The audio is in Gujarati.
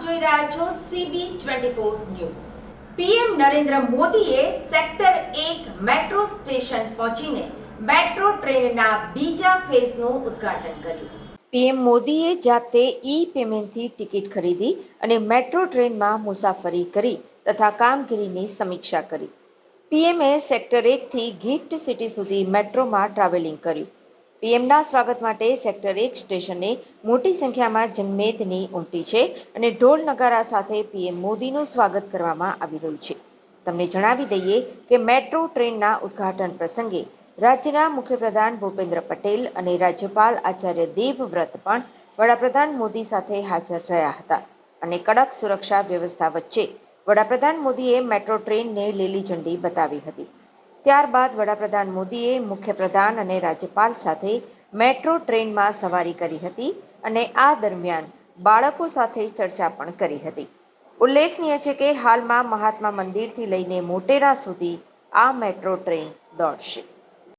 જોઈ રહ્યા છો CB twenty four news. PM Narendra મોદીએ સેક્ટર એક મેટ્રો સ્ટેશન પહોંચીને મેટ્રો ટ્રેનના બીજા ફેઝનું ઉદ્ઘાટન કર્યું. પીએમ મોદીએ જાતે ઈ પેમેન્ટથી ટિકિટ ખરીદી અને મેટ્રો ટ્રેનમાં મુસાફરી કરી તથા કામગીરીની સમીક્ષા કરી. પીએમએ સેક્ટર એકથી ગિફ્ટ સિટી સુધી મેટ્રોમાં ટ્રાવેલિંગ કર્યું. પીએમના સ્વાગત માટે સેક્ટર એક સ્ટેશને મોટી સંખ્યામાં જનમેદની ઉમટી છે અને ઢોલ નગારા સાથે પીએમ મોદીનું સ્વાગત કરવામાં આવી રહ્યું છે. તમને જણાવી દઈએ કે મેટ્રો ટ્રેનના ઉદ્ઘાટન પ્રસંગે રાજ્યના મુખ્યપ્રધાન ભૂપેન્દ્ર પટેલ અને રાજ્યપાલ આચાર્ય દેવવ્રત પણ વડાપ્રધાન મોદી સાથે હાજર રહ્યા હતા અને કડક સુરક્ષા વ્યવસ્થા વચ્ચે વડાપ્રધાન મોદીએ મેટ્રો ટ્રેનને લીલી ઝંડી બતાવી હતી. ત્યારબાદ વડાપ્રધાન મોદીએ મુખ્યપ્રધાન અને રાજ્યપાલ સાથે મેટ્રો ટ્રેનમાં સવારી કરી હતી અને આ દરમિયાન બાળકો સાથે ચર્ચા પણ કરી હતી. ઉલ્લેખનીય છે કે હાલમાં મહાત્મા મંદિરથી લઈને મોટેરા સુધી આ મેટ્રો ટ્રેન દોડશે.